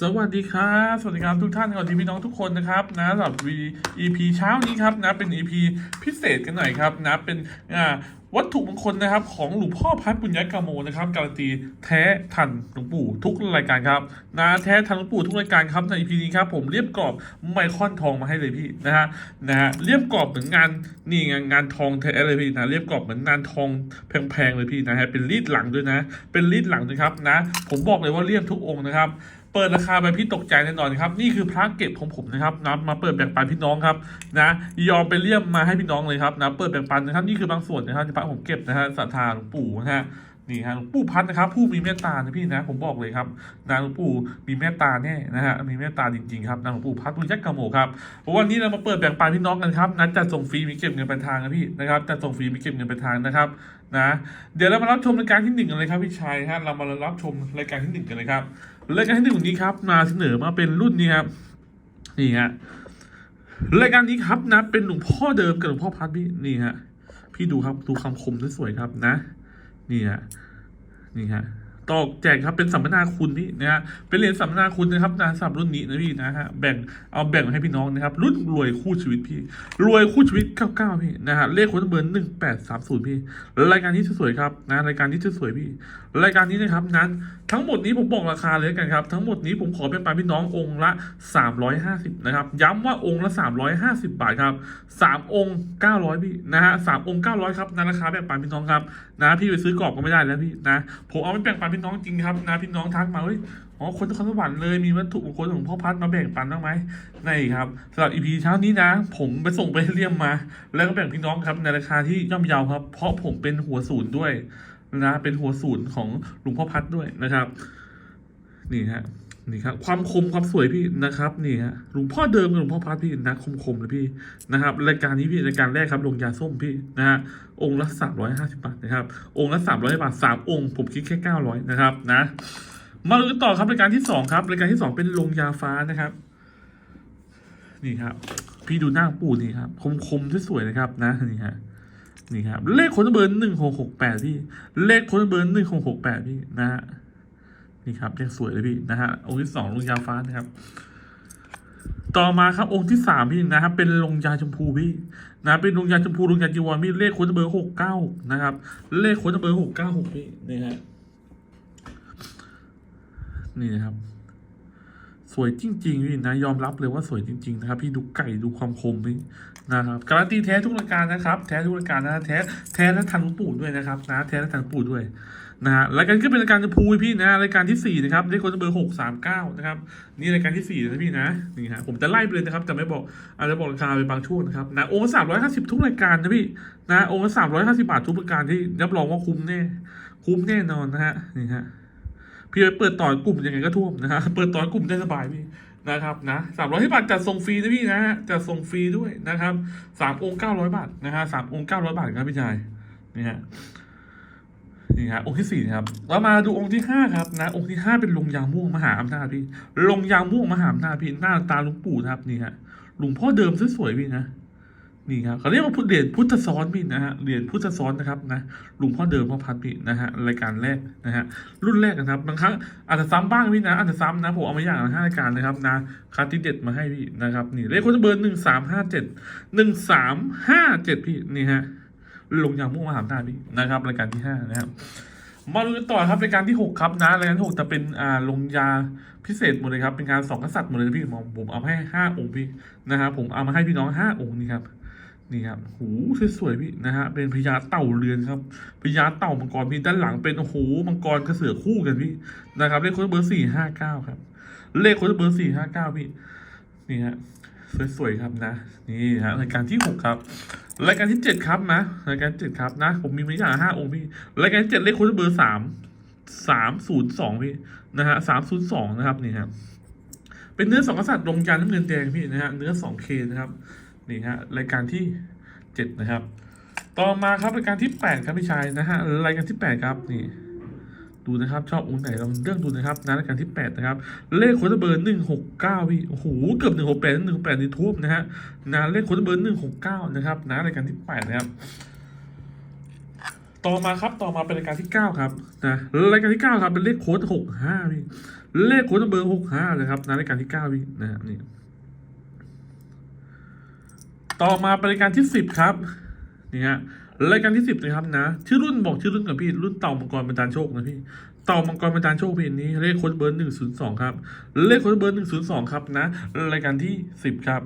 สวัสดีครับ สวัสดีครับทุกท่านสวัสดีพี่น้องทุกคนนะครับนะสำหรับ EP เช้านี้ครับนะเป็น EP พิเศษกันหน่อยครับนะเป็นอ่าวัตถุมงคลนะครับของหลวงพ่อพัดปุญญกามโมนะครับการันตีแท้ทันหลวงปู่ทุกรายการครับนะแท้ทันหลวงปู่ทุกรายการครับใน EP นี้ครับผมเรียบกรอบไมคอนทองมาให้เลยพี่นะฮะนะฮะเรียบกรอบเหมือนงานนี่ไงงานทองแท้เลยพี่นะเรียบกรอบเหมือนงานทองแพงๆเลยพี่นะฮะเป็นรีดหลังด้วยนะ เป็นรีดหลังนะครับนะ ผมบอกเลยว่าเรียบทุกองค์นะครับ เปิดราคาไปพี่ตกใจแน่นอนครับ นี่คือพระเก็บของผมนะครับนะมาเปิดแบ่งปันพี่น้องครับนะยอมไปเลี่ยมมาให้พี่น้องเลยครับนะเปิดแบ่งปันนะครับนี่คือบางส่วนนะครับที่พระผมเก็บนะฮะศรัทธาหลวงปู่นะฮะนี่ฮะหลวงปู่พัดนะครับ ผู้มีเมตตานะพี่นะผมบอกเลยครับนะหลวงปู่มีเมตตาแน่นะฮะมีเมตตาจริงๆครับนะหลวงปู่พัดบุญยักษ์กระโมครับวันนี้เรามาเปิดแบ่งปันพี่น้องกันครับนะจัดส่งฟรีมีเก็บเงินปลายทางนะพี่นะครับจัดส่งฟรีมีเก็บเงินปลายทางนะครับนะเดี๋ยวเรามารับชมรายการที่หนึ่งกันเลยครับพี่ชัยฮะเรามารับชมรายการที่หนึ่งกันเลยครับ รายการที่หนึ่งนี้ครับมาเสนอมาเป็นรุ่นนี้ครับนี่ฮะรายการนี้ครับนะ เป็นหลวงพ่อเดิมกับหลวงพ่อพัดพี่นี่ฮะพี่ดูครับดูคำคมสวยครับนะ นี่ฮะนี่ฮะตอกแจกครับเป็นสัมมนาคุณพี่นะฮะเป็นเหรียญสัมมนาคุณนะครับนะสำหรับรุ่นนี้นะพี่นะฮะแบ่งเอาแบ่งให้พี่น้องนะครับ รุ่นรวยคู่ชีวิตพี่ รวยคู่ชีวิต99พี่นะฮะเลขคนเบอร์1830พี่รายการนี้สวยครับนะรายการนี้สวยพี่ รายการนี้นะครับนั้นทั้งหมดนี้ผมบอกราคาเลยกันครับ ทั้งหมดนี้ผมขอเป็นปานพี่น้ององค์ละ 350 นะครับ ย้ำว่าองค์ละ 350 บาทครับ 3 องค์ 900 พี่นะฮะสามองค์ 900 ครับนะราคาแบ่งปันพี่น้องครับนะพี่ไปซื้อกรอบก็ไม่ได้แล้วพี่นะผมเอาไปแบ่งปันพี่น้องจริงครับนะพี่น้องทักมาเฮ้ยอ๋อคนนครสวรรค์เลยมีวัตถุมงคลของพ่อพัดมาแบ่งปันบ้างไหมนี่ครับสำหรับอีพีเช้านี้นะ ผมไปส่งไปเรียมมา แล้วก็แบ่งพี่น้องครับในราคาที่ย่อมเยาครับ เพราะผมเป็นหัวศูนย์ด้วย นะเป็นหัวศูนย์ของหลวงพ่อพัดด้วยนะครับ นี่ฮะนี่ครับความคมความสวยพี่นะครับนี่ฮะหลวงพ่อเดิมกับหลวงพ่อพัดพี่นะคมคมๆเลยพี่นะครับ รายการนี้พี่รายการแรกครับลงยาส้มพี่นะฮะองค์ละสามร้อยห้าสิบาทนะครับ องค์ละสามร้อยบาทสามองค์ ผมคิดแค่เก้าร้อยนะครับ นะ มาดูต่อครับรายการที่สองครับรายการที่สองเป็นลงยาฟ้านะครับ นี่ครับ พี่ดูหน้าปู่นี่ครับ คมคมๆสวยๆนะครับ นะนี่ฮะ นี่ครับ เลขคนเบอร์หนึ่งหกหกแปดพี่ เลขคนเบอร์หนึ่งหกหกแปดพี่นะฮะนี่ครับยังสวยเลยพี่นะฮะองค์ที่สองลงยาฟ้านะครับ ต่อมาครับองค์ที่สามพี่นะครับเป็นลงยาชมพูพี่นะเป็นลงยาชมพูลงยาจีวรพี่เลขคนเบอร์หกเก้านะครับ เลขคนเบอร์หกเก้าหกพี่นี่ฮะนี่นะครับ สวยจริงๆพี่นะยอมรับเลยว่าสวยจริงๆนะครับพี่ดูไก่ดูความคมพี่นะครับการันตีแท้ทุกรายการนะครับแท้ทุกรายการนะแท้แท้และทันหลวงปู่ด้วยนะครับนะแท้และทันหลวงปู่ด้วยนะฮะรายการก็เป็นรายการจะพูพี่นะรายการที่สี่นะครับเลขคนเบอร์หกสามเก้านะครับนี่รายการที่สี่นะพี่นะนี่ฮะผมจะไล่ไปเลยนะครับจะไม่บอกอาจจะบอกราคาไปบางช่วงนะครับนะองค์สามร้อยห้าสิบทุกรายการนะพี่นะองค์สามร้อยห้าสิบบาททุกรายการที่รับรองว่าคุ้มแน่คุ้มแน่นอนนะฮะนี่ฮะ พี่ไปเปิดต่อกลุ่มยังไงก็ท่วมนะฮะเปิดต่อกลุ่มได้สบายพี่นะครับนะสามร้อยที่บาทจัดส่งฟรีนะพี่นะฮะจัดส่งฟรีด้วยนะครับสามองค์เก้าร้อยบาทนะฮะสามองค์เก้าร้อยบาทครับพี่ชายนี่ฮะนี่ฮะองค์ที่สี่ครับเรามาดูองค์ที่ห้าครับนะองค์ที่ห้าเป็นลงยางม่วงมหาอำนาจพี่ลงยางม่วงมหาอำนาจพี่หน้าตาลวงปู่นะครับนี่ฮะหลวงพ่อเดิมสวยๆพี่นะ นี่ครับเขาเรียกว่าเรียญพุทธซ้อนพี่นะฮะเรียญพุทธซ้อนนะครับนะหลวงพ่อเดิมพ่อพัดพี่นะฮะรายการแรกนะฮะรุ่นแรกนะครับบางครั้งอาจจะซ้ำบ้างพี่นะอาจจะซ้ำนะผมเอามาอย่างละห้ารายการนะครับนะคัดที่เด็ดมาให้พี่นะครับนี่เลขคนเบอร์หนึ่งสามห้าเจ็ดหนึ่งสามห้าเจ็ดพี่นี่ฮะลงยาม่งมหาอำนาจพี่นะครับ รายการที่ห้านะครับมาดูกันต่อครับรายการที่หกครับนะรายการที่หกจะเป็นอ่าลงยาพิเศษหมดเลยครับเป็นงานสองกษัตริย์หมดเลยพี่ผมผมเอาให้ห้าองค์พี่นะครับผมเอามาให้พี่น้องห้าองค์นี่ครับ นี่ครับหูสวยๆพี่นะฮะ เป็นพญาเต่าเรือนครับพญาเต่ามังกรพี่ด้านหลังเป็นโอ้โหมังกรกระเสือคู่กันพี่นะครับ เลขโค้ดเบอร์สี่ห้าเก้าครับ เลขโค้ดเบอร์สี่ห้าเก้าพี่ นี่ฮะสวยๆครับนะ นี่ฮะรายการที่หกครับรายการที่เจ็ดครับนะรายการเจ็ดครับนะ ผมมีมาอย่างห้าองค์พี่รายการเจ็ดเลขโค้ดเบอร์สามสามศูนย์สองพี่นะฮะสามศูนย์สองนะครับนี่ครับเป็นเนื้อสองกษัตริย์ลงยันน้ำเงินแดงพี่นะฮะเนื้อสองเคนะครับ นี่ฮะรายการที่เจ็ดนะครับ ต่อมาครับรายการที่แปดครับพี่ชายนะฮะรายการที่แปดครับนี่ดูนะครับชอบองค์ไหนเราเลือกดูนะครับนะรายการที่แปดนะครับ เลขโค้ดเบอร์หนึ่งหกเก้าพี่โอ้โหเกือบหนึ่งหกแปดหนึ่งแปดนี่ทุ่มนะฮะนะเลขโค้ดเบอร์หนึ่งหกเก้านะครับนะรายการที่แปดนะครับต่อมาครับต่อมาเป็นรายการที่เก้าครับนะรายการที่เก้าครับเป็นเลขโค้ดหกห้าพี่เลขโค้ดเบอร์หกห้านะครับนะรายการที่เก้าพี่นะฮะนี่ ต่อมาเป็นรายการที่สิบครับนี่ฮะรายการที่สิบนะครับนะชื่อรุ่นบอกชื่อรุ่นกับพี่รุ่นเต่ามังกรบรรดาลโชคนะพี่เต่ามังกรบรรดาลโชคพี่นี้เลขโค้ดเบอร์หนึ่งศูนย์สองครับเลขโค้ดเบอร์หนึ่งศูนย์สองครับนะรายการที่สิบครับ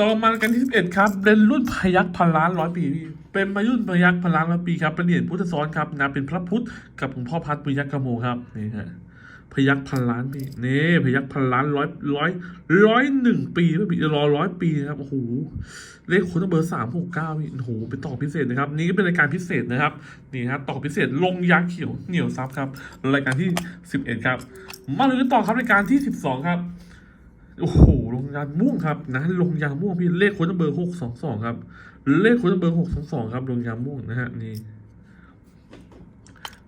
ต่อมารายการที่สิบเอ็ดครับเป็นรุ่นพยักพันล้านร้อยปีพี่เป็นมารุ่นพยักพันล้านร้อยปีครับเป็นเหรียญพุทธซ้อนครับนะเป็นพระพุทธกับหลวงพ่อพัดปุยักกโมครับนี่ฮะ พยักพันล้านปีนี่พยักพันล้านร้อยร้อยร้อยหนึ่งปีไม่ปีรอร้อยปีนะครับโอ้โหเลขคุณเบอร์สามหกเก้าพี่โอ้โหเป็นต่อพิเศษนะครับ นี่ก็เป็นรายการพิเศษนะครับนี่ครับต่อพิเศษลงยาเขียวเหนียวซับครับรายการที่สิบเอ็ดครับ มาเลยกันต่อครับรายการที่สิบสองครับโอ้โหลงยาม่วงครับนะลงยาม่วงพี่เลขโค้ดเบอร์หกสองสองครับ เลขโค้ดเบอร์หกสองสองครับลงยาม่วงนะฮะนี่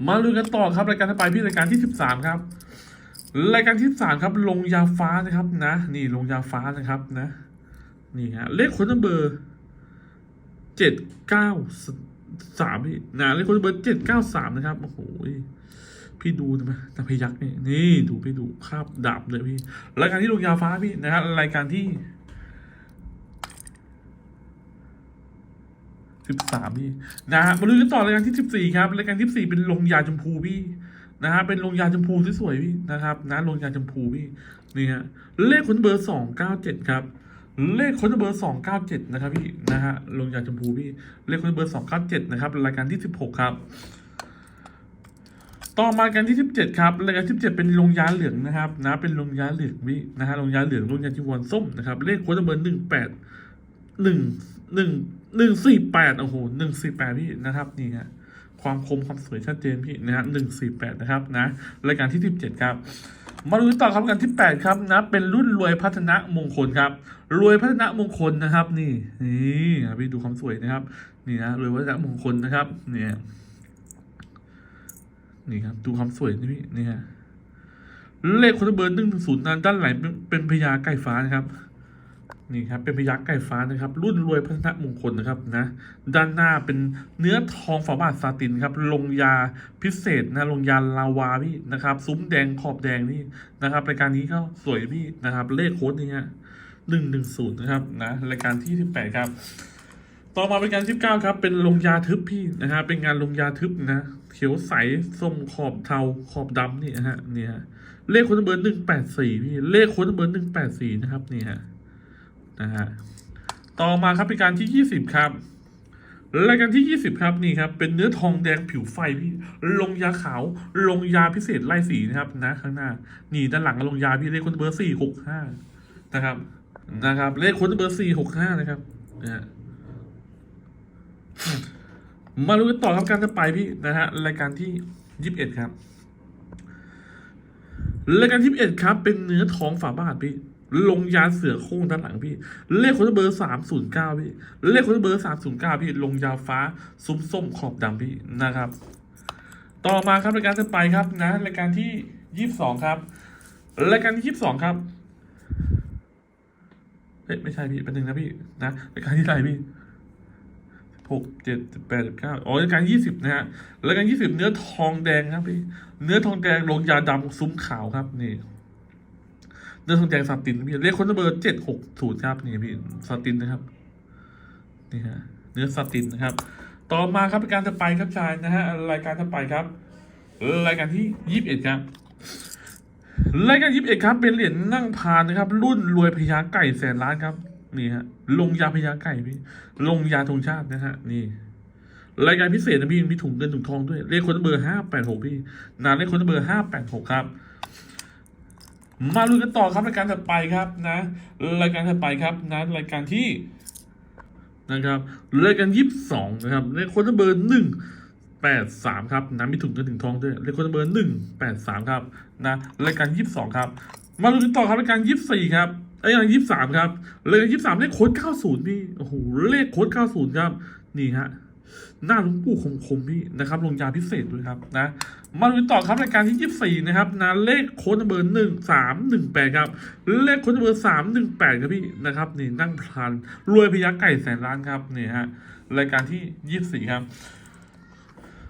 มาลุยกันต่อครับรายการต่อไปพี่รายการที่สิบสามครับ รายการที่สามครับลงยาฟ้านะครับนะ นี่ลงยาฟ้านะครับนะ นี่ฮะเลขค้ดเบอร์เจ็ดเก้าสามพี่นะเลขค้ดเบอร์เจ็ดเก้าสามนะครับโอ้โหพี่ดูนะตาพยักนี่นี่ดูพี่ดูคาบดาบเลยพี่รายการที่ลงยาฟ้าพี่นะครับรายการที่สิบสามพี่นะฮะมาดูกันต่อรายการที่สิบสี่ครับรายการที่สี่เป็นลงยาชมพูพี่ นะฮะเป็นลงยาชมพูที่สวยพี่นะครับนะลงยาชมพูพี่นี่ฮะเลขคนเบอร์สองเก้าเจ็ดครับ เลขคนเบอร์สองเก้าเจ็ดนะครับพี่นะฮะลงยาชมพูพี่เลขคนเบอร์สองเก้าเจ็ดนะครับรายการที่สิบหกครับต่อมากันที่สิบเจ็ดครับรายการสิบเจ็ดเป็นลงยาเหลืองนะครับนะเป็นลงยาเหลืองวินะฮะลงยาเหลืองลงยาจีวรส้มนะครับเลขโค้ดเบอร์หนึ่งแปดหนึ่งหนึ่งหนึ่งสี่แปดโอ้โหหนึ่งสี่แปดพี่นะครับนี่ฮะ ความคมความสวยชัดเจนพี่นะฮะหนึ่งสี่แปดนะครับนะรายการที่สิบเจ็ดครับมาดูต่อครับการที่แปดครับนะเป็นรุ่นรวยพัฒนะมงคลครับ รวยพัฒนะมงคลนะครับ นี่นี่พี่ดูความสวยนะครับ นี่นะรวยพัฒนะมงคลนะครับเนี่ยนี่ครับดูความสวยนี่พี่นี่ฮะเลขคนเบอร์หนึ่งศูนย์นั้นด้านหลังเป็นเป็นพญาไก่ฟ้านะครับ นี่ครับเป็นพญาไก่ฟ้านะครับ รุ่นรวยพัฒนมงคลนะครับนะด้านหน้าเป็นเนื้อทองฝาบาทซาตินครับลงยาพิเศษนะลงยาลาวาพี่นะครับ ซุ้มแดงขอบแดงนี่นะครับรายการนี้ก็สวยพี่นะครับ เลขโค้ดนี่ฮะหนึ่งหนึ่งศูนย์นะครับนะรายการที่สิบแปดครับ ต่อมาเป็นการที่เก้าครับ เป็นลงยาทึบพี่นะฮะเป็นงานลงยาทึบนะเขียวใสส้มขอบเทาขอบดำนี่นะฮะเนี่ยฮะเลขโค้ดเบอร์หนึ่งแปดสี่พี่เลขโค้ดเบอร์หนึ่งแปดสี่นะครับนี่ฮะ นะฮะต่อมาครับเป็นการที่ยี่สิบครับรายการที่ยี่สิบครับนี่ครับ เป็นเนื้อทองแดงผิวไฟพี่ลงยาขาว ลงยาพิเศษไล่สีนะครับ นะ ข้างหน้า นี่ด้านหลังลงยาพี่เลขค้ดเบอร์สี่หกห้านะครับ นะครับ เลขค้ดเบอร์สี่หกห้านะครับนะมาดูกันต่อครับการจะไปพี่นะฮะรายการที่ยี่สิบเอ็ดครับรายการที่ยี่สิบเอ็ดครับ เป็นเนื้อทองฝาบาทพี่ ลงยาเสือโคร่งด้านหลังพี่ เลขคนเบอร์สามศูนย์เก้าพี่ เลขคนเบอร์สามศูนย์เก้าพี่ ลงยาฟ้าซุ้มส้มขอบดำพี่นะครับ ต่อมาครับรายการจะไปครับนะรายการที่ยี่สิบสองครับรายการที่ยี่สิบสองครับเฮ้ยไม่ใช่พี่เป็นหนึ่งนะพี่นะรายการที่ไหนพี่หกเจ็ดแปดเก้าอ๋อรายการยี่สิบนะฮะรายการยี่สิบเนื้อทองแดงครับพี่ เนื้อทองแดงลงยาดำซุ้มขาวครับนี่ เนื้อทองแดงซาตินพี่เลขคนเบอร์เจ็ดหกศูนย์ครับนี่พี่ซาตินนะครับนี่ฮะเนื้อซาตินนะครับ ต่อมาครับรายการจะไปครับชายนะฮะรายการจะไปครับรายการที่ยี่สิบเอ็ดครับรายการยี่สิบเอ็ดครับเป็นเหรียญนั่งพานนะครับ รุ่นรวยพญาไก่แสนล้านครับนี่ฮะลงยาพญาไก่พี่ ลงยาธงชาตินะฮะนี่ รายการพิเศษนะพี่มีถุงเงินถุงทองด้วยเลขคนเบอร์ห้าแปดหกพี่นาเลขคนเบอร์ห้าแปดหกครับ มาดูกันต่อครับรายการถัดไปครับนะรายการถัดไปครับนะรายการที่นะครับรายการยี่สิบสองนะครับเลขคนเบอร์หนึ่งแปดสามครับนะมีถุงเงินถุงทองด้วยเลขคนเบอร์หนึ่งแปดสามครับนะรายการยี่สิบสองครับ มาดูกันต่อครับรายการยี่สิบสี่ครับไอ้ยยี่สิบสามครับรายการยี่สิบสามเลขโค้ดเก้าศูนย์พี่ โอ้โห เลขโค้ดเก้าศูนย์ครับ นี่ฮะ หน้าลุงปู่คมคมๆพี่นะครับลงยาพิเศษด้วยครับนะมาดูต่อครับรายการที่ยี่สิบสี่นะครับนะเลขโค้ดเบอร์หนึ่งสามหนึ่งแปดครับ เลขโค้ดเบอร์สามหนึ่งแปดครับพี่นะครับนี่นั่งพลันรวยพยักไก่แสนล้านครับนี่ฮะรายการที่ยี่สิบสี่ครับ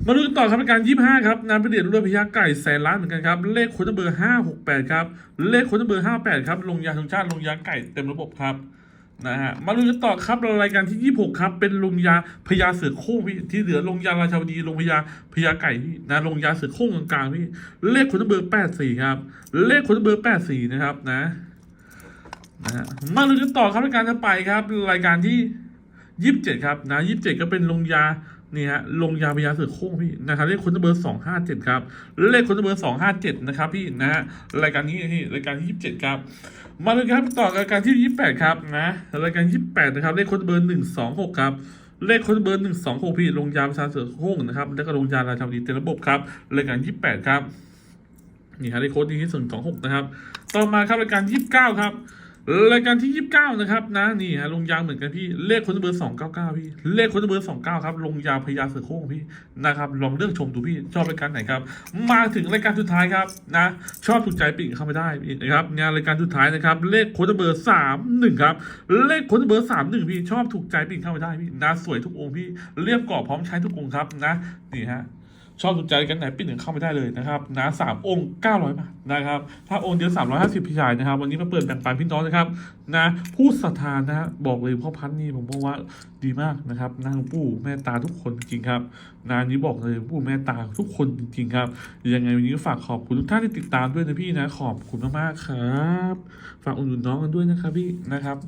มาดูต่อครับรายการยี่ห้าครับนำไปเดียดรวยพญาไก่แสนล้านเหมือนกันครับ เลขโค้ดเบอร์ห้าหกแปดครับ เลขโค้ดเบอร์ห้าแปดครับ ลงยาธงชาติลงยาไก่เต็มระบบครับ นะฮะมาดูกันต่อครับรายการที่ยี่หกครับ เป็นลงยาพญาเสือโค้งพี่ที่เหลือลงยาราชาวดีลงพญาพญาไก่พี่นะลงยาเสือโค้งกลางๆพี่เลขคนเบอร์แปดสี่ครับ เลขคนเบอร์แปดสี่นะครับนะนะฮะมาดูกันต่อครับรายการต่อไปครับ รายการที่ยี่สิบเจ็ดครับนะยี่สิบเจ็ดก็เป็นลงยา นี่ฮะลงยาพยาเสือโคร่งพี่นะครับเลขคนเบอร์สองห้าเจ็ดครับเลขคนเบอร์สองห้าเจ็ดนะครับพี่นะฮะรายการนี้นี่รายการที่ยี่สิบเจ็ดครับมาเลยครับต่อรายการที่ยี่สิบแปดครับนะรายการยี่สิบแปดนะครับเลขคนเบอร์หนึ่งสองหกครับเลขคนเบอร์หนึ่งสองหกพี่ลงยาพยาเสือโคร่งนะครับแล้วก็ลงยาราชาวดีเต็มระบบครับรายการยี่สิบแปดครับนี่ฮะเลขโค้ดที่ส่วนสองหกนะครับต่อมาครับรายการยี่สิบเก้าครับ รายการที่ยี่สิบเก้านะครับนะนี่ฮะลงยางเหมือนกันพี่เลขคนเบอร์สองเก้าเก้าพี่ เลขคนเบอร์สองเก้าครับลงยาพยาเสือโคร่งพี่นะครับลองเลือกชมดูพี่ชอบรายการไหนครับ มาถึงรายการสุดท้ายครับนะชอบถูกใจปิ่งเข้าไปได้พี่นะครับงานรายการสุดท้ายนะครับเลขคนเบอร์สามหนึ่งครับเลขคนเบอร์สามหนึ่งพี่ชอบถูกใจปิ่งเข้าไปได้พี่นะสวยทุกองค์พี่เรียบกรอบพร้อมใช้ทุกองค์ครับนะนี่ฮะ ชอบสนใจกันไหนปิดหนึ่งเข้าไม่ได้เลยนะครับนะสามองค์เก้าร้อยบาทนะครับ ถ้าองค์เดียวสามร้อยห้าสิบพี่ชายนะครับ วันนี้มาเปิดแบ่งปันพี่น้องนะครับนะผู้ศรัทธานะฮะบอกเลยพ่อพันธ์นี่ผมบอกว่าดีมากนะครับนะหลวงปู่แม่ตาทุกคนจริงครับนะอันนี้บอกเลยหลวงปู่แม่ตาทุกคนจริงครับยังไงวันนี้ฝากขอบคุณทุกท่านที่ติดตามด้วยนะพี่นะขอบคุณมากๆครับ ฝากอุดหนุนน้องกันด้วยนะครับพี่นะครับ